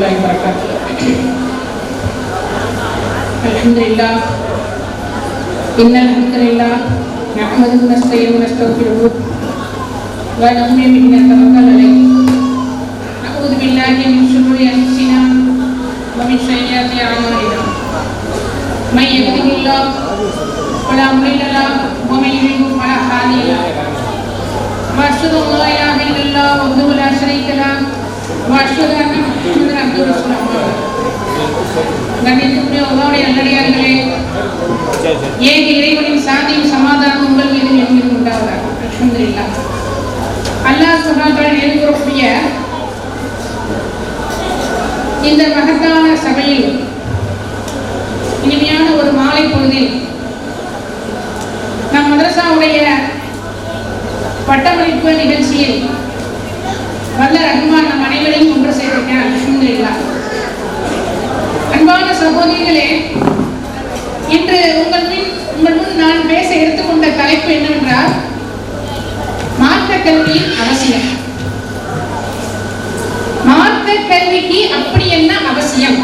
الله وبركاته الحمد لله إن الحمد لله نحمده ونستعينه ونستغفره ونؤمن به ونتوكل عليه نعوذ بالله من شرور أنفسنا ومن سيئات أعمالنا من يهده الله فلا مضل له ومن يضلل فلا هادي له واشهد ان لا اله الا الله وحده لا شريك له واشهد ان محمدا இறைவனின் சாதியும் சமாதானம் இந்த மகத்தான சபையில் இனிமையான ஒரு மாலை பொழுதில் நம் மதரசாவுடைய பட்டமளிப்பு நிகழ்ச்சியில் வல்ல ரஹ்மான் ஒன்று அன்பான சகோதரிகளே இன்று உங்கள் முன் உங்கள் முன் நான் பேச எடுத்துக்கொண்ட தலைப்பு என்னவென்றால் மார்க்க கல்வியின் அவசியம். மார்க்க கல்விக்கு அப்படி என்ன அவசியம்?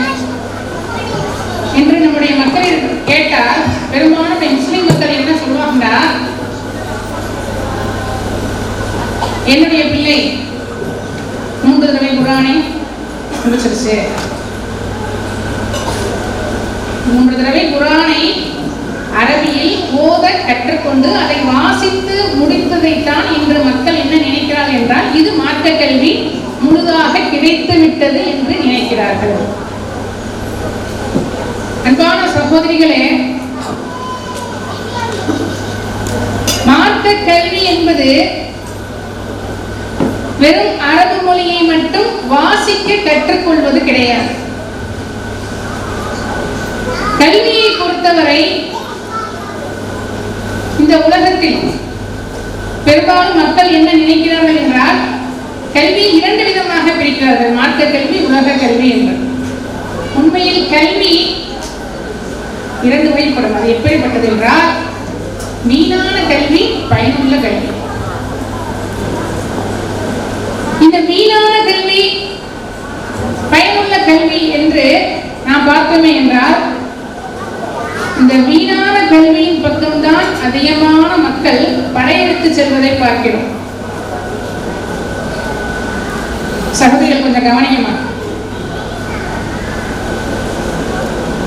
என்று நம்முடைய மக்கள் கேட்டால் பெரும்பாலும் முஸ்லிம் மக்கள் என்ன சொல்லுவாங்கன்னா என்னுடைய பிள்ளை மூன்று தடவை குரானை முடிச்சிருச்சு மூன்று தடவை குரானை அரபியில் ஓத கற்றுக்கொண்டு அதை வாசித்து முடித்ததைத்தான் இன்று மக்கள் என்ன நினைக்கிறார்கள் என்றால் இது மார்க்க கல்வி முழுதாக கிடைத்து விட்டது என்று நினைக்கிறார்கள். அன்பான சகோதரிகளே மார்க்க கல்வி என்பது வெறும் அரபு மொழியை மட்டும் வாசிக்க கற்றுக்கொள்வது கிடையாது. கல்வியை பொறுத்தவரை இந்த உலகத்தில் பெரும்பாலும் மக்கள் என்ன நினைக்கிறார்கள் என்றால் கல்வி இரண்டு விதமாக பிரிக்கிறார்கள் மார்க்க கல்வி உலக கல்வி என்று உண்மையில் கல்வி இரண்டு வகைப்படும். அது எப்படிப்பட்டது என்றால் மீனான கல்வி பயனுள்ள கல்வி. இந்த மீளான கல்வி பயனுள்ள கல்வி என்று நாம் பார்த்தோமே என்றால் இந்த வீணான கல்வியின் பக்கம்தான் அதிகமான மக்கள் படையெடுத்து செல்வதை பார்க்கிறோம். சகோதரிகள் கொஞ்சம் கவனிக்கமா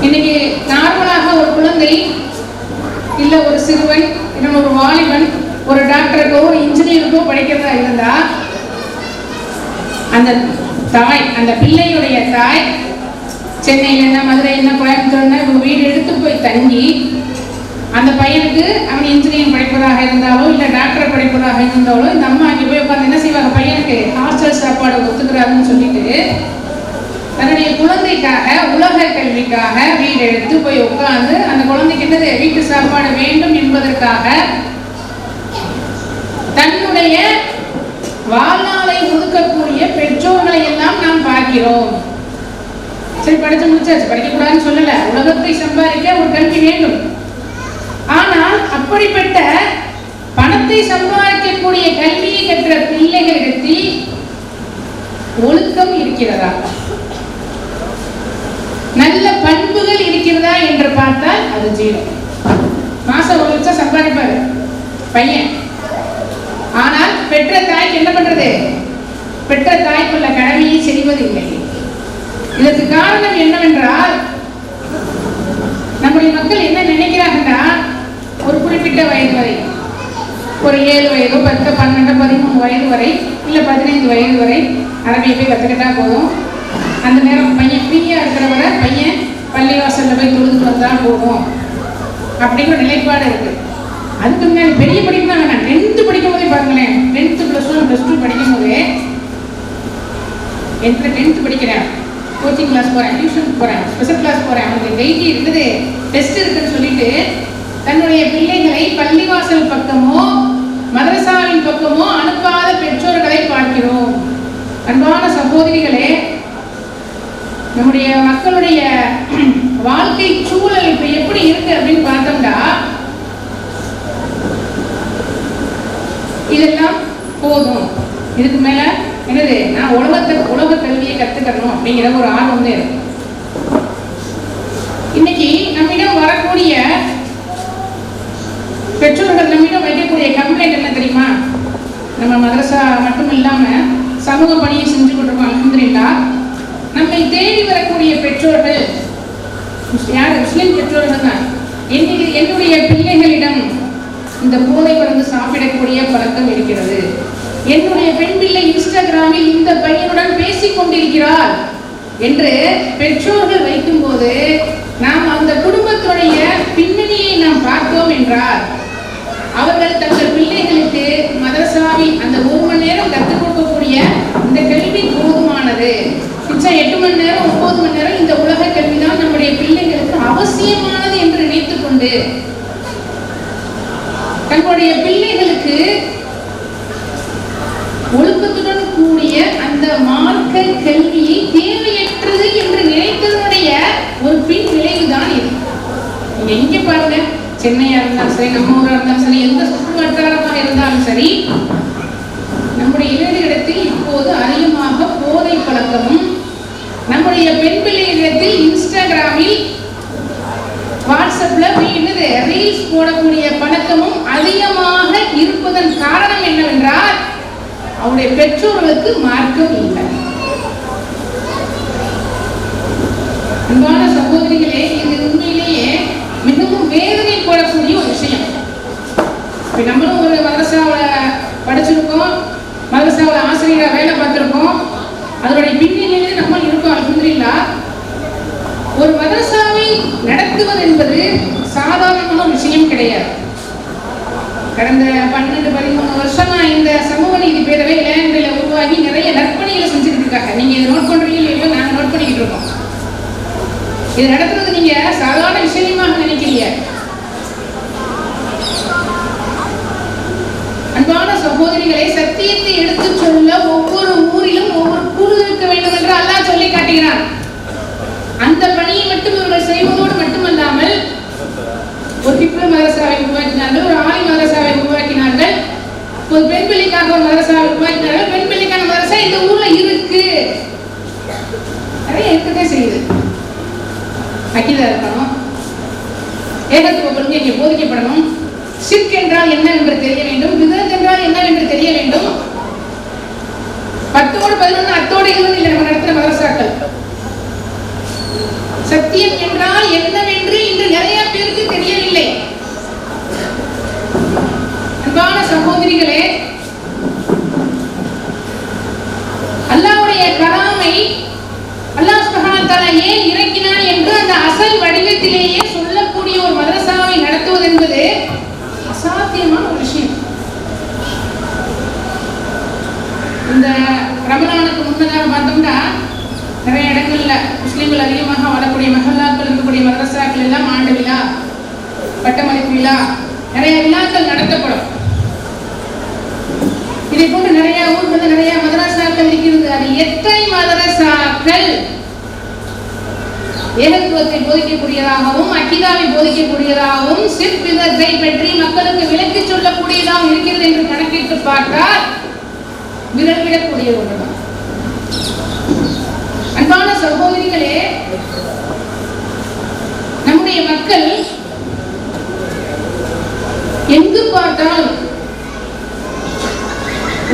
இன்னைக்கு நார்மலாக ஒரு குழந்தை இல்ல ஒரு சிறுவன் இன்னும் ஒரு வாலிபன் ஒரு டாக்டருக்கோ ஒரு இன்ஜினியருக்கோ படிக்கிறதா இருந்தா அந்த தாய் அந்த பிள்ளையுடைய தாய் சென்னையில் என்ன மதுரை என்ன கோயம்புத்தூர்னா இவங்க வீடு எடுத்து போய் தங்கி அந்த பையனுக்கு அவன் இன்ஜினியரிங் படிப்பதாக இருந்தாலோ இல்லை டாக்டர் படிப்பதாக இருந்தாலோ இந்த அம்மா அங்கே போய் உட்காந்து என்ன செய்வாங்க? பையனுக்கு ஹாஸ்டல் சாப்பாடு ஒத்துக்கிறாருன்னு சொல்லிட்டு தன்னுடைய குழந்தைக்காக உலக கல்விக்காக வீடு எடுத்து போய் உட்காந்து அந்த குழந்தைக்கு என்னது? வீட்டு சாப்பாடு வேண்டும் என்பதற்காக தன்னுடைய வாழ்நாளை ஒதுக்கக்கூடிய பெற்றோர்களை எல்லாம் நாம் பார்க்கிறோம். சரி படிச்சு முடிச்சாச்சு. படிக்கக்கூடாதுன்னு சொல்லல. உலகத்தை சம்பாதிக்க ஒரு கல்வி வேண்டும். ஆனால் அப்படிப்பட்ட பணத்தை சம்பாதிக்கக்கூடிய கல்வியை கற்ற பிள்ளைகளிடத்தில் ஒழுக்கம் இருக்கிறதா? நல்ல பண்புகள் இருக்கிறதா என்று பார்த்தால் அது ஜீரோ. மாசம் ஒரு லட்சம் சம்பாதிப்பாரு. பையன். ஆனால் பெற்ற தாய்க்கு என்ன பண்றது? பெற்ற தாய்க்குள்ள கடமையை செய்வதில்லை இதற்கு காரணம் என்னவென்றால் நம்முடைய மக்கள் என்ன நினைக்கிறாங்கன்னா ஒரு குறிப்பிட்ட வயது வரை ஒரு ஏழு வயதோ பத்து பன்னெண்டு பதிமூணு வயது வரை இல்லை பதினைந்து வயது வரை அரபியை போய் கற்றுக்கிட்டா போதும். அந்த நேரம் பையன் ஃப்ரீயாக இருக்கிறவரை பையன் பள்ளிவாசலில் போய் தொழுது வந்தால் போகும் அப்படிங்கிற நிலைப்பாடு இருக்குது அதுக்கு முன்னாடி பெரிய படிப்பு தான் வேணாம். டென்த்து படிக்கும் போதே பாருங்களேன். Tenth plus one plus two படிக்கும் போதே எந்த டென்த்து படிக்கிறேன்? கோச்சிங் கிளாஸ் போகிறேன் டியூஷன் போகிறேன் ஸ்பெஷல் கிளாஸ் போகிறேன் அவனுக்கு வெயிட் இருக்குது. டெஸ்ட் இருக்குன்னு சொல்லிட்டு தன்னுடைய பிள்ளைகளை பள்ளிவாசல் பக்கமோ மதரசாவின் பக்கமோ அனுப்பாத பெற்றோர்களை பார்க்கிறோம். அன்பான சகோதரிகளே நம்முடைய மக்களுடைய வாழ்க்கை சூழல் இப்ப எப்படி இருக்கு அப்படின்னு பார்த்தோம்னா இதெல்லாம் போதும். இதுக்கு மேல என்னது? நான் உலகத்தை உலக கல்வியை கற்றுக்கணும் அப்படிங்கிற ஒரு ஆர்வம் தான் இருக்கு இன்னைக்கு நம்மிடம் வரக்கூடிய பெற்றோர்கள் நம்மிடம் வைக்கக்கூடிய கம்ப்ளைண்ட் என்ன தெரியுமா? நம்ம மதரசா மட்டும் இல்லாம சமூக பணியை செஞ்சு கொண்டிருக்கோம் அலமதுல்லா நம்மை தேடி வரக்கூடிய பெற்றோர்கள் யார்? முஸ்லீம் பெற்றோர்கள் தான். என்னுடைய பிள்ளைகளிடம் இந்த போதை மருந்து சாப்பிடக்கூடிய பழக்கம் இருக்கிறது. என்னுடைய பெண் பிள்ளை இன்ஸ்டாகிராமில் இந்த பையனுடன் பேசிக் கொண்டிருக்கிறார் என்று பெற்றோர்கள் வைக்கும்போது நாம் அந்த குடும்பத்துடைய பின்னணியை நாம் பார்த்தோம் என்றார். அவர்கள் தங்கள் பிள்ளைகளுக்கு மதரசாவில் அந்த ஒரு மணி நேரம் கற்றுக் கொடுக்கக்கூடிய இந்த கல்வி போதுமானது. மிச்சம் எட்டு மணி நேரம் ஒன்பது மணி நேரம் இந்த உலக கல்வி தான் நம்முடைய பிள்ளைகளுக்கு அவசியமானது என்று நினைத்துக் கொண்டு தங்களுடைய பிள்ளைகளுக்கு ஒழுக்கத்துடன் கூடிய அந்த மார்க்க கல்வியை தேவையற்றது என்று நினைத்ததனுடைய ஒரு பின் விளைவுதான் இது. நீங்க இங்க பாருங்க. சென்னையா இருந்தாலும் சரி நம்ம ஊரா இருந்தாலும் சரி எந்த சுற்றுவட்டாரமாக இருந்தாலும் சரி நம்முடைய இளைஞரிடத்தில் இப்போது அதிகமாக போதை பழக்கமும் நம்முடைய பெண் பிள்ளைகளிடத்தில் இன்ஸ்டாகிராமில் வாட்ஸ்அப்ல என்னது ரீல்ஸ் போடக்கூடிய பழக்கமும் அதிகமாக இருப்பதன் காரணம் என்னவென்றால் அவருடைய பெற்றோர்களுக்கு மார்க்கம் இல்லை. அன்பான சகோதரிகளே இது உண்மையிலேயே மிகவும் வேதனை போடக்கூடிய ஒரு விஷயம். இப்போ நம்மளும் ஒரு மதரசாவில் படிச்சிருக்கோம் மதரசாவில் ஆசிரியராக வேலை பார்த்துருக்கோம். அதனுடைய பின்னணியிலே நம்ம இருக்கோம் அல்ஹம்துலில்லா. ஒரு மதரசாவை நடத்துவது என்பது சாதாரணமான விஷயம் கிடையாது. கடந்த பன்னெண்டு பதிமூணு வருஷமா இந்த சமூக நீதி பேரவை இளைஞர்களை உருவாகி நிறைய நற்பணிகளை செஞ்சுட்டு இருக்காங்க நீங்க இதை நோட் பண்றீங்களோ இல்லையோ நாங்க நோட் பண்ணிக்கிட்டு இருக்கோம். இது நடத்துறது நீங்க சாதாரண விஷயமாக நினைக்கிறீங்க அன்பான சகோதரிகளை சத்தியத்தை எடுத்து சொல்ல ஒவ்வொரு ஊரிலும் ஒவ்வொரு குழு இருக்க வேண்டும் என்று அல்லாஹ் சொல்லி காட்டுகிறான். அந்த பணியை மட்டும் இவர்கள் செய்வதோடு ஒரு மதரசாவை உருவாக்கினார்கள் ஒரு ஆணி மதரசாவை உருவாக்கினார்கள். ஒரு பெண் பிள்ளைக்காக ஒரு மதரசாவை உருவாக்கினார்கள். பெண் பிள்ளைக்கான மதரசா இந்த ஊர்ல இருக்கு. நிறைய இருக்கதே செய்யுது. அகிதா இருக்கணும் ஏகத்துவ கொள்கை இங்கே போதிக்கப்படணும். சிர்க் என்றால் என்ன என்று தெரிய வேண்டும் விதத் என்றால் என்னவென்று தெரிய வேண்டும். பத்தோடு பதினொன்று அத்தோடு இருபது இல்லை நம்ம நடத்துகிற மதரசாக்கள் சத்தியம் என்றால் என்னவென்று இன்று நிறைய பேருக்கு தெரியவில்லை அன்பான சகோதரிகளே அல்லாவுடைய கலாமை அல்லாஹ் சுப்ஹானஹு ஏன் இறக்கினான் என்று அந்த அசல் வடிவத்திலேயே சொல்லக்கூடிய ஒரு மதரசாவை நடத்துவது என்பது அசாத்தியமான ஒரு விஷயம். இந்த ரமணானுக்கு முன்னதாக பார்த்தோம்னா நிறைய இடங்கள்ல முஸ்லீம்கள் அதிகமாக வரக்கூடிய மகல்லாக்கள் இருக்கக்கூடிய மதரசாக்கள் எல்லாம் ஆண்டு விழா. பட்டமளிப்பு விழா நிறைய விழாக்கள் நடத்தப்படும். இதை போன்று நிறைய ஊர்கள் நிறைய மதரசாக்கள் இருக்கிறது. அது எத்தனை மதரசாக்கள் ஏகத்துவத்தை போதிக்கக்கூடியதாகவும் அக்கிதாவை போதிக்கக்கூடியதாகவும் சிற்பிதத்தை பற்றி மக்களுக்கு விளக்கி சொல்லக்கூடியதாகவும் இருக்கிறது என்று கணக்கிட்டு பார்த்தால் விரல் விடக்கூடிய ஒன்றுதான். அன்பான சகோதரிகளே நம்முடைய மக்கள் எங்கு பார்த்தாலும்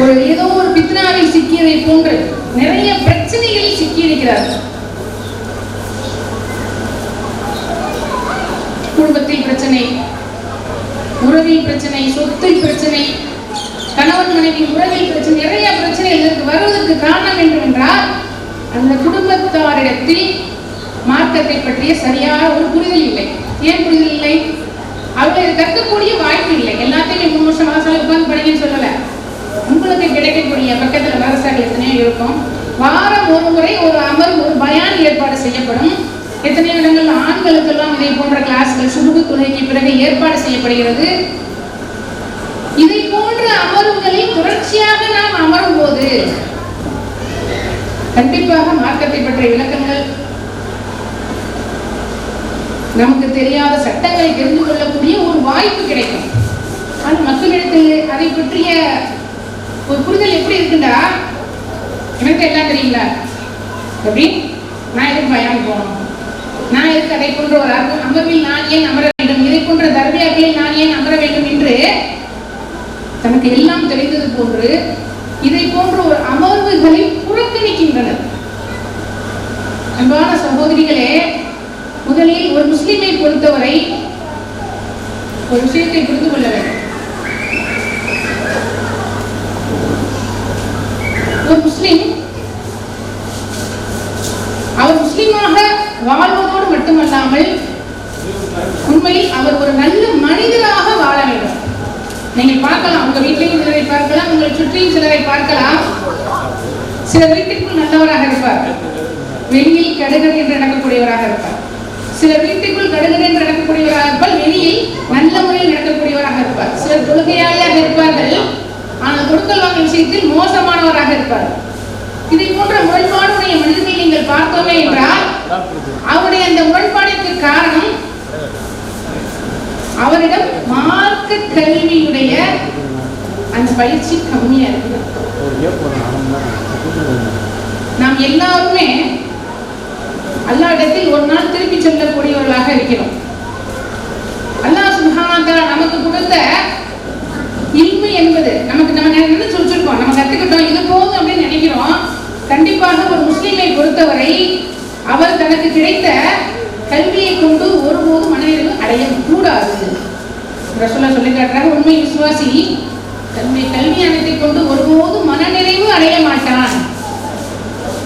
ஒரு ஏதோ ஒரு பித்னாவில் சிக்கியதை போன்று நிறைய பிரச்சனைகளில் சிக்கியிருக்கிறார்கள் குடும்பத்தில் பிரச்சனை உறவில் பிரச்சனை சொத்தில் பிரச்சனை கணவன் மனைவி உறவில் பிரச்சனை நிறைய பிரச்சனை இதற்கு வருவதற்கு காரணம் என்னவென்றால் அந்த குடும்பத்தாரிடத்தில் மார்க்கத்தை பற்றிய சரியான ஒரு புரிதல் இல்லை. ஏன் புரிதல் இல்லை? அவர்கள் இதை கற்கக்கூடிய வாய்ப்பு இல்லை எல்லாத்தையும் மூணு வருஷம் மாதம் உட்கார்ந்து படிக்கன்னு சொல்லல உங்களுக்கு கிடைக்கக்கூடிய பக்கத்துல மதரசாக்கள் எத்தனையோ இருக்கும். வாரம் ஒரு முறை ஒரு அமர்வு ஒரு பயான் ஏற்பாடு செய்யப்படும். எத்தனையோ இடங்கள் ஆண்களுக்கெல்லாம் இதை போன்ற கிளாஸ்கள் சுருகு துணைக்கு பிறகு ஏற்பாடு செய்யப்படுகிறது. இதை போன்ற அமர்வுகளை தொடர்ச்சியாக நாம் அமரும் போது கண்டிப்பாக மார்க்கத்தை பற்றிய விளக்கங்கள் நமக்கு தெரியாத சட்டங்களை தெரிந்து கொள்ளக்கூடிய ஒரு வாய்ப்பு கிடைக்கும். ஆனால் மக்களிடத்தில் அதை பற்றிய ஒரு புரிதல் எப்படி இருக்குண்டா? எனக்கு எல்லாம் தெரியுங்களா? எப்படி? நான் எதுக்கு பயம் போகணும்? நான் எதுக்கு அதை போன்ற ஒரு அம- அமர்வில் நான் ஏன் அமர வேண்டும்? இதை போன்ற தர்பியாக்களில் நான் ஏன் அமர வேண்டும் என்று தனக்கு எல்லாம் தெரிந்தது போன்று இதை போன்ற ஒரு அமர்வுகளை புறக்கணிக்கின்றனர். அன்பான சகோதரிகளே முதலில் ஒரு முஸ்லிமை பொறுத்தவரை ஒரு விஷயத்தை புரிந்து கொள்ள வேண்டும். ஒரு முஸ்லீம் அவர் முஸ்லீமாக வாழ்வதோடு மட்டுமல்லாமல் உண்மையில் அவர் ஒரு நல்ல மனிதராக வாழ வேண்டும். நீங்கள் பார்க்கலாம் உங்க வீட்டிலையும் சிலரை பார்க்கலாம் உங்களை சுற்றியும் சிலரை பார்க்கலாம். சில வீட்டுக்குள் நல்லவராக இருப்பார். வெளியில் கடுகன் என்று நடக்கக்கூடியவராக இருப்பார். சில வீட்டுக்குள் கடுகன் என்று நடக்கக்கூடியவராக இருப்பார். வெளியில் நல்ல முறையில் நடக்கக்கூடியவராக இருப்பார். சிலர் தொழுகையாளியாக இருப்பார்கள். ஆனால் கொடுக்கல் வாங்கல் விஷயத்தில் மோசமானவராக இருப்பார். இதை போன்ற முரண்பாடுடைய மனிதனை நீங்கள் பார்த்தோமே என்றால் அவருடைய அந்த முரண்பாடிற்கு காரணம் அவரிடம் மார்க்க கல்வியுடைய அந்த பயிற்சி கம்மியா இருக்கு. நாம் எல்லாருமே அல்லாஹ்விடத்தில் ஒரு நாள் திருப்பி செல்லக்கூடியவர்களாக இருக்கிறோம். அல்லாஹ் சுப்ஹானஹு நமக்கு கொடுத்த இன்மை என்பது நமக்கு நம்ம என்ன சொல்லிருக்கோம் நம்ம கத்துக்கிட்டோம். இது போதும் அப்படின்னு நினைக்கிறோம். கண்டிப்பாக ஒரு முஸ்லீமை பொறுத்தவரை அவர் தனக்கு கிடைத்த கல்வியை கொண்டு ஒருபோதும் மனநிறைவு அடைய கூடாது ரசூலா சொல்லி காட்டுறாங்க உண்மை விசுவாசி கல்வி கல்வி அனைத்தை கொண்டு ஒருபோதும் மனநிறைவு அடைய மாட்டான்.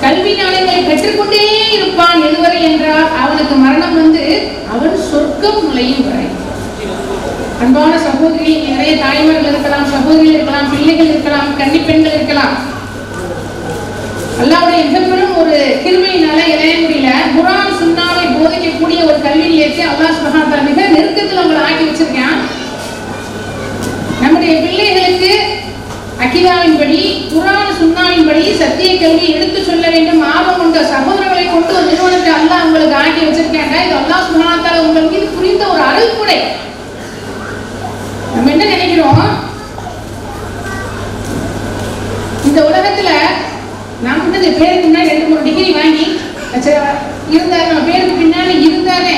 கல்வி ஞானங்களை பெற்றுக்கொண்டே இருப்பான் எதுவரை என்றால் அவனுக்கு மரணம் வந்து அவன் சொர்க்கம் நுழையும் வரை. அன்பான சகோதரி நிறைய தாய்மார்கள் இருக்கலாம் சகோதரிகள் இருக்கலாம் பிள்ளைகள் இருக்கலாம் கன்னிப்பெண்கள் இருக்கலாம். அல்லாவுடைய மிகப்பெரும் ஒரு கிருமையினால இணைய முடியல. குரான் சுண்ணாவை போதிக்கக்கூடிய ஒரு கல்வி ஏற்றி அல்லாஹ் சுப்ஹானஹு மிக நெருக்கத்தில் உங்களை ஆக்கி வச்சிருக்கேன். நம்முடைய பிள்ளைகளுக்கு அகிதாவின்படி குரான் சுண்ணாவின்படி சத்திய கல்வி எடுத்து சொல்ல வேண்டும் ஆர்வம் கொண்ட சகோதரர்களை கொண்டு ஒரு நிறுவனத்தை அல்லாஹ் உங்களுக்கு ஆக்கி வச்சிருக்காங்க. இது அல்லாஹ் சுப்ஹானஹு உங்களுக்கு புரிந்த ஒரு அருள்குடை நம்ம என்ன இந்த உலகத்துல நான் வந்து பேருக்கு முன்னாடி ரெண்டு மூணு டிகிரி வாங்கி சரி, இருந்தாரு பேருக்கு பின்னாடி இருந்தாலே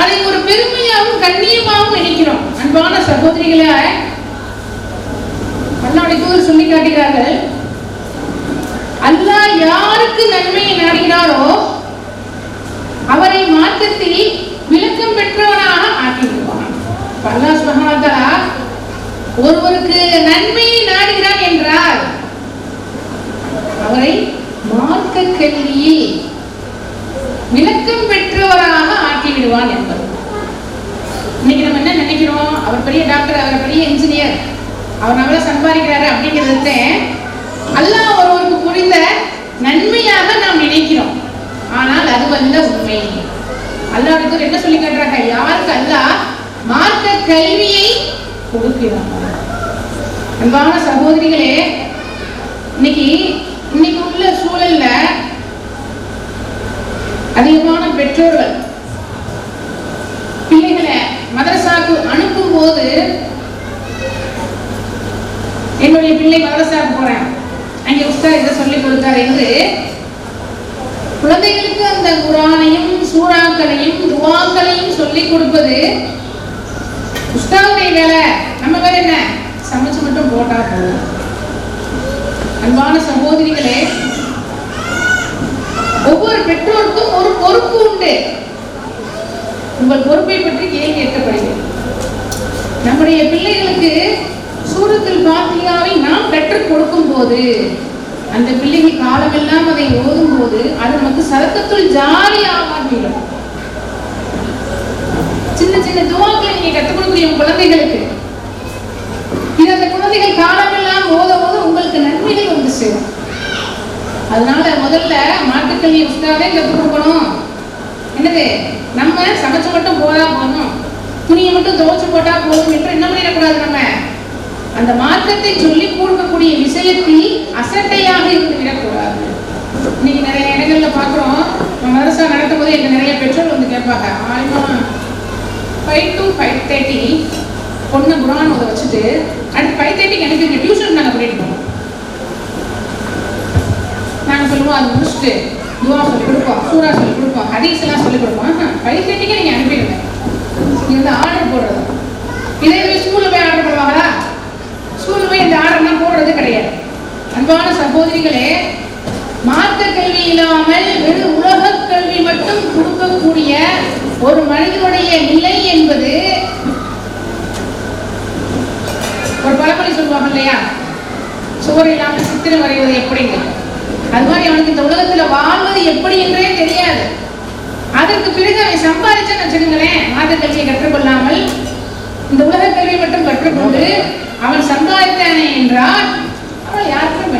அதை ஒரு பெருமையாகவும் கண்ணியமாகவும் நினைக்கிறோம் அன்பான சகோதரிகளை அல்லாவுடைய சொல்லி காட்டுகிறார்கள். அல்லாஹ் யாருக்கு நன்மையை நாடுகிறாரோ அவரை மாற்றத்தில் விளக்கம் பெற்றவனாக ஆக்கி விடுவான் இப்ப அல்லாஹ் ஒருவருக்கு நன்மையை நாடுகிறான் என்றால் அவரை மார்க்க கல்வியை விளக்கம் பெற்றவராக ஆக்கிவிடுவான் என்பது. இன்னைக்கு நம்ம என்ன நினைக்கிறோம்? அவர் பெரிய டாக்டர் அவர் பெரிய இன்ஜினியர் அவர் நம்மள சம்பாதிக்கிறாரு அப்படிங்கிறத அல்லாஹ் ஒருவருக்கு புரிந்த நன்மையாக நாம் நினைக்கிறோம். ஆனால் அதுவல்ல உண்மை. அல்லாஹ் என்ன சொல்லி காட்டுறாங்க? யாருக்கு அல்லாஹ் மார்க்க கல்வியை கொடுக்கிறாங்க அன்பான சகோதரிகளே இன்னைக்கு இன்னைக்கு உள்ள சூழல்ல அதிகமான பெற்றோர்கள் பிள்ளைகளை மதரசாக்கு அனுப்பும் போது என்னுடைய பிள்ளை மதரசாக்கு போறேன். அங்கே உஸ்தார் இதை சொல்லி கொடுத்தார் என்று குழந்தைகளுக்கு அந்த குரானையும் சூறாக்களையும் துவாக்களையும் சொல்லிக் கொடுப்பது புஸ்தகத்தை வேலை. நம்ம வேலை என்ன? சமைச்சு மட்டும் போட்டா போதும். அன்பான சகோதரிகளே ஒவ்வொரு பெற்றோருக்கும் ஒரு பொறுப்பு உண்டு. உங்கள் பொறுப்பை பற்றி கேள்வி கேட்கப்படுகிறது நம்முடைய பிள்ளைகளுக்கு சூரத்தில் பாத்தியாவை நாம் கற்றுக் கொடுக்கும் போது அந்த பிள்ளைகள் காலமெல்லாம் அதை ஓதும் போது அது நமக்கு சரக்கத்துள் ஜாலியாக மாற்றிடும் சின்ன சின்ன துவாக்களை நீங்க கற்றுக் கொடுக்குறீங்க குழந்தைகளுக்கு. இது அந்த குழந்தைகள் காலமெல்லாம் ஓத ஓத உங்களுக்கு நன்மைகள் வந்து சேரும். அதனால முதல்ல மாட்டுக்கல்வி உஸ்தாவே கற்றுக் கொடுக்கணும். என்னது? நம்ம சமைச்சு மட்டும் போதா போதும். துணியை மட்டும் துவைச்சு போட்டா போதும் என்று என்ன பண்ணிடக்கூடாது நம்ம. அந்த மார்க்கத்தை சொல்லி கொடுக்கக்கூடிய விஷயத்தில் அசட்டையாக இருந்து விடக்கூடாது. இன்னைக்கு நிறைய இடங்கள்ல பார்க்குறோம். மதரசா நடத்தும் போது எங்க நிறைய பெற்றோர் வந்து கேட்பாங்க ஆயுமா ஃபைவ் டு ஃபைவ் தேர்ட்டி பொண்ணு குரான் அதை வச்சுட்டு அடுத்து ஃபைவ் தேர்ட்டிக்கு எனக்கு டியூஷன் நாங்கள் பண்ணிட்டு போனோம் சொல்லுவோம் அது முடிச்சுட்டு துவா சொல்லி கொடுப்போம் சூரா சொல்லி கொடுப்போம் ஹதீஸ் எல்லாம் சொல்லி கொடுப்போம் தேர்ட்டிக்கு நீங்கள் அனுப்பிடுங்க. இது வந்து ஆர்டர் போடுறது. இதே போய் ஸ்கூலில் போய் ஆர்டர் பண்ணுவாங்களா ஸ்கூலில் போய் இந்த ஆர்டர்லாம் போடுறது கிடையாது. அன்பான சகோதரிகளே மார்க்க கல்வி இல்லாமல் வெறும் உலக கல்வி மட்டும் கொடுக்கக்கூடிய ஒரு மனிதனுடைய நிலை என்பது ஒரு பழமொழி சொல்லுவாங்க இல்லையா? சுவர் இல்லாமல் சித்திரம் வரைவது எப்படிங்க? அது மாதிரி அவனுக்கு இந்த உலகத்துல வாழ்வது எப்படி என்றே தெரியாது. அதற்கு பிறகு அவன் சம்பாதிச்சான்னு வச்சுக்கோங்களேன் மாத கல்வியை கற்றுக்கொள்ளாமல் இந்த உலக கல்வி மட்டும் கற்றுக்கொண்டு அவன் சம்பாதித்தானே என்றால் அவன் யாருக்கும்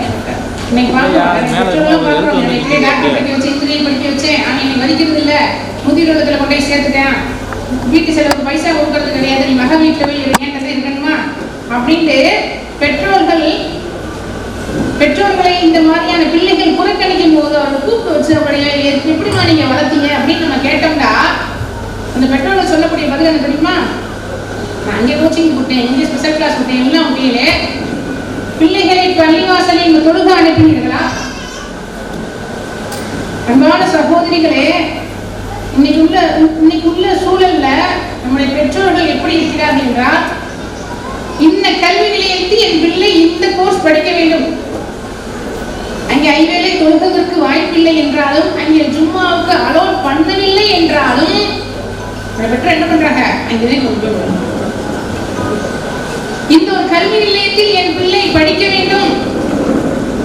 இன்னைக்கு பார்க்கிறோம் இன்னைக்கு டாக்டர் படிக்க வச்சு இன்ஜினியர் படிக்க வச்சேன் அவன் என்னை மதிக்கிறது இல்ல முதியோர் இல்லத்துல கொண்டு போய் சேர்த்துட்டேன். வீட்டு செலவுக்கு பைசா கொடுக்கறது கிடையாது. நீ மக வீட்டுல போய் ஏன்றது இருக்கணுமா? அப்படின்ட்டு பெற்றோர்கள் பெற்றோர்களை இந்த மாதிரியான பிள்ளைகள் புறக்கணிக்கும் போது அவர்கள் கூப்பிட்டு வச்சு அவருடைய எப்படிமா நீங்க வளர்த்தீங்க? அப்படின்னு நம்ம கேட்டோம்னா அந்த பெற்றோர்கள் சொல்லக்கூடிய பதில் என்ன தெரியுமா? நான் அங்கே கோச்சிங் கொடுத்தேன் இங்கே ஸ்பெஷல் கிளாஸ் கொடுத்தேன் எல்லாம் அப்படியே பிள்ளைகளை பள்ளிவாசலில் தொழுக அனுப்பினீர்களா? அன்பான சகோதரிகளே இன்னைக்கு உள்ள இன்னைக்கு உள்ள சூழல்ல நம்முடைய பெற்றோர்கள் எப்படி இருக்கிறார்கள் என்றால் இந்த கல்வி நிலையத்தில் என் பிள்ளை இந்த கோர்ஸ் படிக்க வேண்டும். அங்கே ஐவேளை தொழுவதற்கு வாய்ப்பில்லை என்றாலும் அங்கே ஜும்மாவுக்கு அலோட் பண்ணவில்லை என்றாலும் பெற்றோர் என்ன பண்றாங்க? அங்கேதான் கொண்டு இந்த ஒரு கல்வி நிலையத்தில் என் பிள்ளை படிக்க வேண்டும்.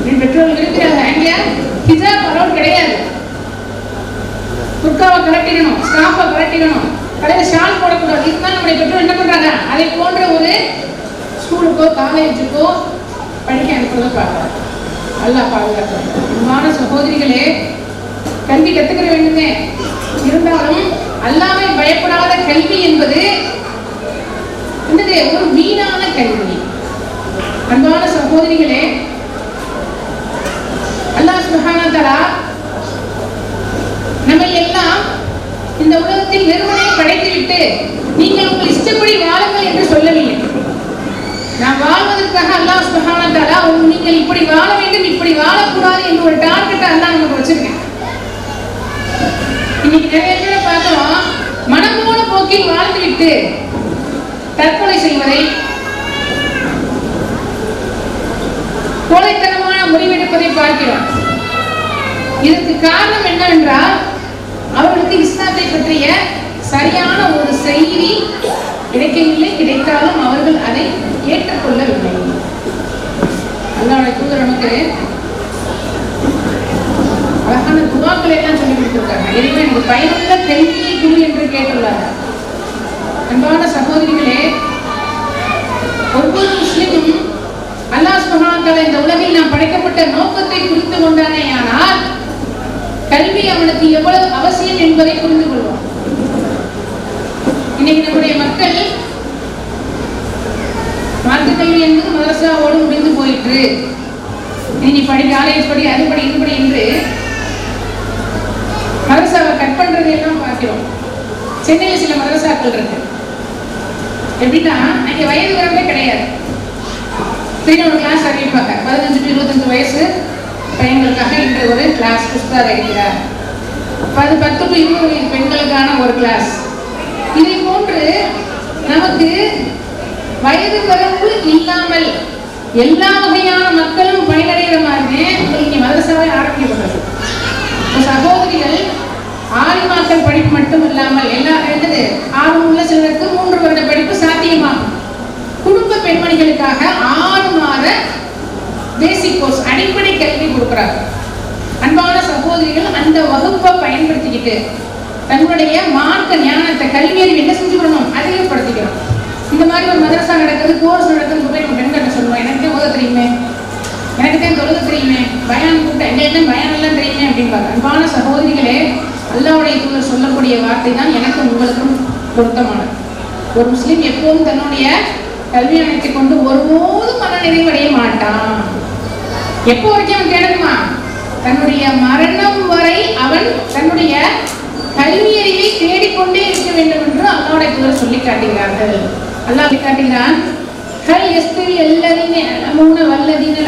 என் பெற்றோர்கள் இருக்கிறாங்க அங்க ஹிஜாப் அலோட் கிடையாது. குர்காவை கலட்டிடணும் ஸ்காஃபை கலட்டிடணும். கடையில் ஷால் போடக்கூடாது. இதுதான் நம்முடைய பெற்றோர் என்ன பண்ணுறாங்க அதை போன்ற ஒரு ஸ்கூலுக்கோ காலேஜுக்கோ படிக்க அனுப்புறதை பார்க்குறாங்க நல்லா பாதுகாக்கிறாங்க அன்பான சகோதரிகளே கல்வி கத்துக்கிற வேண்டுமே. இருந்தாலும் அல்லாமே பயப்படாத கல்வி என்பது என்னது ஒரு வீணான கல்வி அன்பான சகோதரிகளே அல்லாஹ் சுப்ஹானஹு வ நம்ம எல்லாம் இந்த உலகத்தில் வெறுமனே படைத்துவிட்டு நீங்கள் உங்கள் இஷ்டப்படி வாழுங்கள் என்று சொல்லவில்லை. நான் வாழ்வதற்காக அல்லாஹ் சுஹானா வ நீங்கள் இப்படி வாழ வேண்டும் இப்படி வாழக்கூடாது என்று ஒரு டார்கெட்டை அல்லா நமக்கு வச்சிருக்கேன் இன்னைக்கு நிறைய பேரை பார்த்தோம் மனம் போன போக்கில் வாழ்ந்துவிட்டு தற்கொலை செய்வதை கோழைத்தனமான முடிவெடுப்பதை பார்க்கிறோம். இதற்கு காரணம் என்னவென்றால் அவர்களுக்கு இஸ்லாத்தை பற்றிய சரியான ஒரு செய்தி கிடைக்கவில்லை கிடைத்தாலும் அவர்கள் அதை ஏற்றுக்கொள்ளவில்லை. அல்லாவுடைய தூதர் நமக்கு அழகான துவாக்களை எல்லாம் சொல்லி கொடுத்திருக்காங்க. எனவே எனக்கு பயனுள்ள கல்வியை குரு என்று கேட்டுள்ளார் அன்பான சகோதரிகளே ஒவ்வொரு முஸ்லிமும் அல்லாஹ் சுப்ஹானஹு இந்த உலகில் நாம் படைக்கப்பட்ட நோக்கத்தை புரிந்து கொண்டானேயானால் கல்வி அவனுக்கு எவ்வளவு அவசியம் என்பதை புரிந்து கொள்வான் இன்னைக்கு நம்முடைய மக்கள் மார்க்க கல்வி என்பது மதரசாவோடு முடிந்து போயிற்று. இனி படி காலேஜ் படி அது படி இது படி என்று மதரசாவை கட் பண்றதை எல்லாம் பார்க்கிறோம். சென்னையில் சில மதரசாக்கள் இருக்கு. எப்படின்னா அங்கே வயது வரம்பே கிடையாது. திடீர்னு ஒரு கிளாஸ் அறிவிப்பாங்க பதினஞ்சு டு இருபத்தஞ்சு வயசு பையன்களுக்காக இன்று ஒரு கிளாஸ் புஸ்தகம் இருக்கிறார் பது பத்து டு இருபது வயது பெண்களுக்கான ஒரு கிளாஸ் இதை போன்று நமக்கு வயது வரம்பு இல்லாமல் எல்லா வகையான மக்களும் பயனடைகிற மாதிரி உங்களுக்கு இங்கே மதரசாவை ஆரம்பிக்கப்பட்டது. சகோதரிகள் ஆறு ஆலிமாக்கள் படிப்பு மட்டும் இல்லாமல் எல்லா என்னது ஆர்வம் உள்ள சிலருக்கு மூன்று வருட படிப்பு சாத்தியமாகும். குடும்ப பெண்மணிகளுக்காக ஆறு மாத பேசிக் கோர்ஸ் அடிப்படை கல்வி கொடுக்குறார் அன்பான சகோதரிகள் அந்த வகுப்பை பயன்படுத்திக்கிட்டு தன்னுடைய மார்க்க ஞானத்தை கல்வி அறிவு என்ன செஞ்சுக்கணும் அதிகப்படுத்திக்கணும் இந்த மாதிரி ஒரு மதரசா நடக்குது கோர்ஸ் நடக்குதுன்னு போய் நம்ம பெண்கிட்ட சொல்லுவோம் எனக்கு ஓத தெரியுமே. எனக்கு தான் தொழுது தெரியுமே. பயான் கூப்பிட்டேன் என்ன என்ன பயான் எல்லாம் தெரியுமே அப்படிம்பாங்க அன்பான சகோதரிகளே அல்லாவுடைய தூதர் சொல்லக்கூடிய வார்த்தை தான் எனக்கு உங்களுக்கும் பொருத்தமானது. ஒரு முஸ்லீம் எப்போதும் தன்னுடைய கல்வி அமைத்தை கொண்டு ஒருபோதும் மன நிறைவடைய மாட்டான். எப்போ வரைக்கும் அவன் கேட்கணுமா தன்னுடைய மரணம் வரை அவன் தன்னுடைய கல்வியறிவை தேடிக்கொண்டே இருக்க வேண்டும் என்று அல்லாவுடைய தூதர் சொல்லி காட்டுகிறார்கள். அல்லாஹ் சொல்லி காட்டுகிறான் கல் எஸ்திரி எல்லாரையுமே மூணு வல்லதீன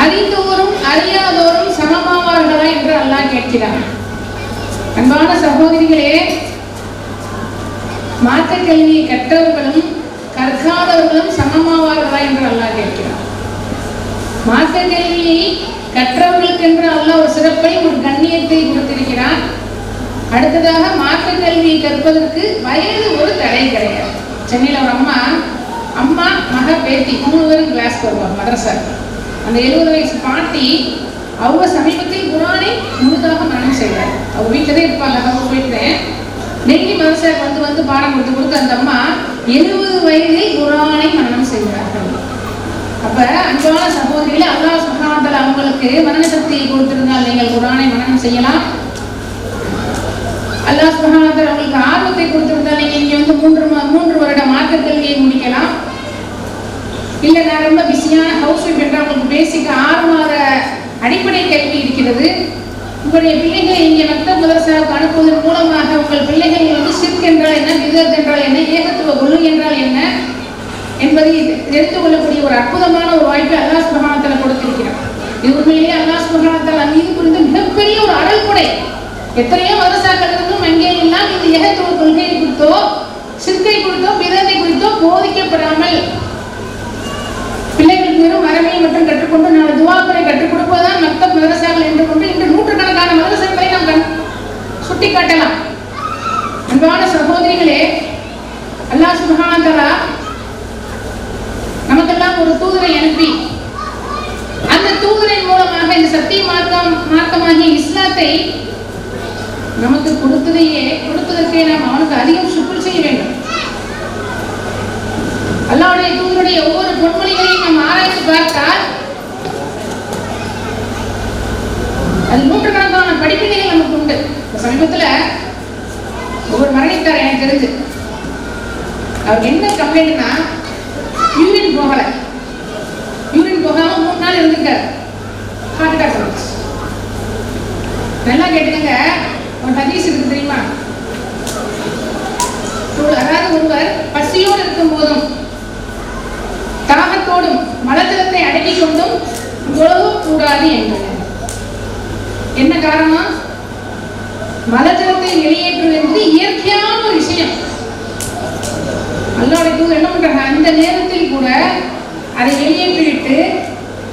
அறிந்தோரும் அறியாதோரும் சமமாவார்களா என்று அல்லாஹ் கேட்கிறார் அன்பான சகோதரிகளே மாற்ற கல்வியை கற்றவர்களும் கற்காதவர்களும் சமமாவார்களா என்று அல்லாஹ் கேட்கிறார் மாற்ற கல்வியை கற்றவர்களுக்கு என்று அல்லாஹ் ஒரு சிறப்பை ஒரு கண்ணியத்தை கொடுத்திருக்கிறார் அடுத்ததாக மாற்ற கல்வியை கற்பதற்கு வயது ஒரு தடை கிடையாது. சென்னையில் ஒரு அம்மா அம்மா மக பேத்தி மூணு பேரும் கிளாஸ் வருவாங்க மதரசா அந்த எழுபது வயசு பாட்டி அவங்க சமீபத்தில் குரானை முழுதாக மரணம் செய்வார் அவங்க வீட்டில் தான் இருப்பாங்க அவங்க போயிட்டேன் டெய்லி மனசார் வந்து வந்து பாடம் கொடுத்து கொடுத்து அந்த அம்மா எழுபது வயதில் குரானை மரணம் செய்கிறார்கள். அப்ப அன்பான சகோதரிகளை அல்லாஹ் சுகாந்தல் அவங்களுக்கு மரண சக்தியை கொடுத்திருந்தால் நீங்கள் குரானை மரணம் செய்யலாம். அல்லாஹ் சுகாந்தல் அவங்களுக்கு ஆர்வத்தை கொடுத்திருந்தால் நீங்க இங்க வந்து மூன்று ம- மூன்று வருட மார்க்க கல்வியை முடிக்கலாம் இல்ல நான் ரொம்ப பிஸியான ஹவுஸ் ஒய்ஃப் என்ற உங்களுக்கு பேசிக் ஆறு மாத அடிப்படை கல்வி இருக்கிறது உங்களுடைய பிள்ளைகளை இங்கே மத்த மதரசாவுக்கு அனுப்புவதன் மூலமாக உங்கள் பிள்ளைகள் வந்து சிர்க் என்றால் என்ன விதத் என்றால் என்ன ஏகத்துவ குழு என்றால் என்ன என்பதை தெரிந்து கொள்ளக்கூடிய ஒரு அற்புதமான ஒரு வாய்ப்பை அல்லாஸ் சுபஹானத்தால கொடுத்திருக்கிறார். இது உண்மையிலேயே அல்லாஸ் சுபஹானத்தால அங்கீது குறித்து மிகப்பெரிய ஒரு அடல் கொடை எத்தனையோ மதரசாக்கள் இருந்தும் அங்கே எல்லாம் இந்த ஏகத்துவ கொள்கையை குறித்தோ சிற்கை குறித்தோ விதத்தை குறித்தோ போதிக்கப்படாமல் வெறும் மரபை மட்டும் கற்றுக்கொண்டு நாலு துவாக்களை கற்றுக் கொடுப்பதுதான் மக்தப் மதரசாக்கள் என்று கொண்டு இன்று நூற்றுக்கணக்கான மதரசாக்களை நாம் கண் சுட்டி காட்டலாம். அன்பான சகோதரிகளே அல்லாஹ் சுப்ஹானஹு நமக்கெல்லாம் ஒரு தூதரை அனுப்பி அந்த தூதரின் மூலமாக இந்த சத்திய மார்க்கம் மார்க்கமாகிய இஸ்லாத்தை நமக்கு கொடுத்ததையே கொடுத்ததற்கே நாம் அவனுக்கு அதிகம் சுக்குள் செய்ய வேண்டும். அல்லாவுடைய தூதருடைய ஒவ்வொரு பொன்மொழிகளையும் நாம் ஆராய்ச்சி பார்த்தால் அது நூற்றுக்கணக்கான படிப்பினைகள் நமக்கு உண்டு. இப்ப சமீபத்துல ஒவ்வொரு மரணித்தார் எனக்கு தெரிஞ்சு. அவர் என்ன கம்ப்ளைண்ட்னா யூரின் போகல. யூரின் போகாம மூணு நாள் இருந்திருக்காரு. ஹார்ட் அட்டாக் வந்துச்சு. நல்லா கேட்டுக்கங்க. உன் ஹதீஸ் இருக்கு தெரியுமா? அதாவது ஒருவர் பஸ் இருக்கும் போதும் தாகத்தோடும் மலஜலத்தை அடக்கிக் கொண்டும் உழவும் கூடாது என்றனர் என்ன காரணம் மலஜலத்தை வெளியேற்றுவது என்பது இயற்கையான ஒரு விஷயம் அல்லாவுடைய தூதர் என்ன பண்றாங்க அந்த நேரத்தில் கூட அதை வெளியேற்றிவிட்டு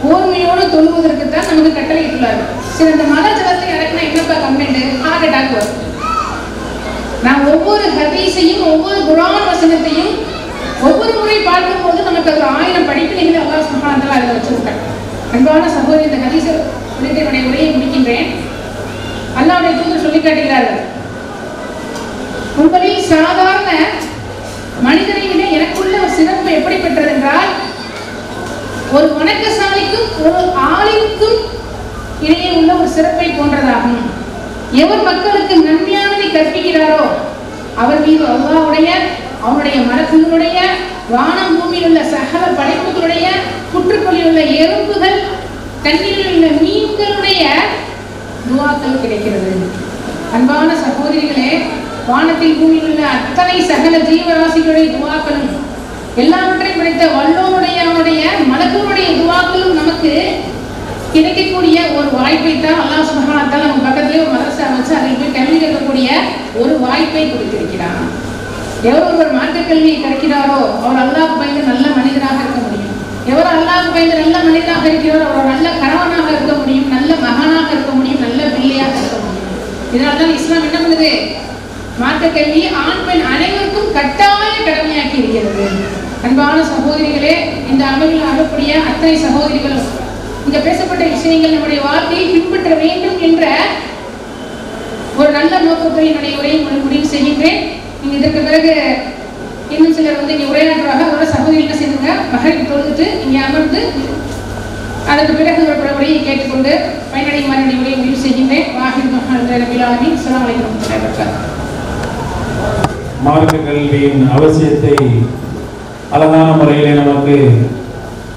ஓர்மையோடு தொழுவதற்கு தான் நமக்கு கட்டளையிட்டுள்ளார் சரி அந்த மல ஜலத்தை இறக்குனா என்னப்பா கம்ப்ளைண்ட் ஹார்ட் அட்டாக் வரும் நாம் ஒவ்வொரு ஹதீஸையும் ஒவ்வொரு குரான் வசனத்தையும் ஒவ்வொரு முறை பார்க்கும்போது நமக்கு அது ஆயிரம் படிப்பினைகளை அல்லாஹ் சுப்ஹானஹு அதில் வச்சிருக்காங்க அன்பான சகோதரி இந்த ஹதீஸை சொல்லிட்டு என்னுடைய உரையை முடிக்கின்றேன் அல்லாவுடைய தூதர் சொல்லி காட்டுகிறார்கள் உங்களில் சாதாரண மனிதனை விட எனக்குள்ள ஒரு சிறப்பு எப்படிப்பட்டது என்றால் ஒரு வணக்கசாலிக்கும் ஒரு ஆளிற்கும் இடையே உள்ள ஒரு சிறப்பை போன்றதாகும். எவர் மக்களுக்கு நன்மையானதை கற்பிக்கிறாரோ அவர் மீது அல்லாவுடைய அவனுடைய மரத்தினுடைய வானம் பூமியில் உள்ள சகல படைப்புகளுடைய புற்றுக்களில் உள்ள எறும்புகள் தண்ணீரில் உள்ள மீன்களுடைய துவாக்கள் கிடைக்கிறது. அன்பான சகோதரிகளே வானத்தில் பூமியில் உள்ள அத்தனை சகல ஜீவராசிகளுடைய துவாக்களும் எல்லாவற்றையும் படைத்த வல்லோனுடைய அவனுடைய மலக்குனுடைய துவாக்களும் நமக்கு கிடைக்கக்கூடிய ஒரு வாய்ப்பை தான் அல்லாஹ் சுபகானத்தால் நம்ம பக்கத்திலே ஒரு மதரசை அமைச்சு அதில் போய் கல்வி கற்கக்கூடிய ஒரு வாய்ப்பை கொடுத்திருக்கிறான். எவர் ஒருவர் மாற்றுக் கல்வியை கிடைக்கிறாரோ அவர் அல்லாஹ் பயந்து நல்ல மனிதராக இருக்க முடியும். எவர் அல்லாஹ் பயந்து நல்ல மனிதராக இருக்கிறாரோ அவர் நல்ல கணவனாக இருக்க முடியும் நல்ல மகனாக இருக்க முடியும் நல்ல பிள்ளையாக இருக்க முடியும். இதனால தான் இஸ்லாம் என்ன பண்ணுது? மாற்றுக் கல்வி ஆண் பெண் அனைவருக்கும் கட்டாய கடமையாக்கி இருக்கிறது. அன்பான சகோதரிகளே இந்த அமைப்பில் அகக்கூடிய அத்தனை சகோதரிகளும் இங்க பேசப்பட்ட விஷயங்கள் நம்முடைய வாழ்க்கையை பின்பற்ற வேண்டும் என்ற ஒரு நல்ல நோக்கத்தை என்னுடைய உரையை முடிவு செய்கின்றேன். நீங்க இதற்கு பிறகு இன்னும் சிலர் வந்து இங்க உரையாற்றுவாங்க அதோட சகோதரி என்ன செய்யுங்க மகருக்கு இங்கே இங்க அமர்ந்து அதற்கு பிறகு ஒரு உரையை கேட்டுக்கொண்டு பயனடையுமாறு என்னுடைய உரையை முடிவு செய்கின்றேன். வாகிர் மஹால் விழாவி அஸ்ஸலாமு அலைக்கும். மார்க்க கல்வியின் அவசியத்தை அழகான முறையிலே நமக்கு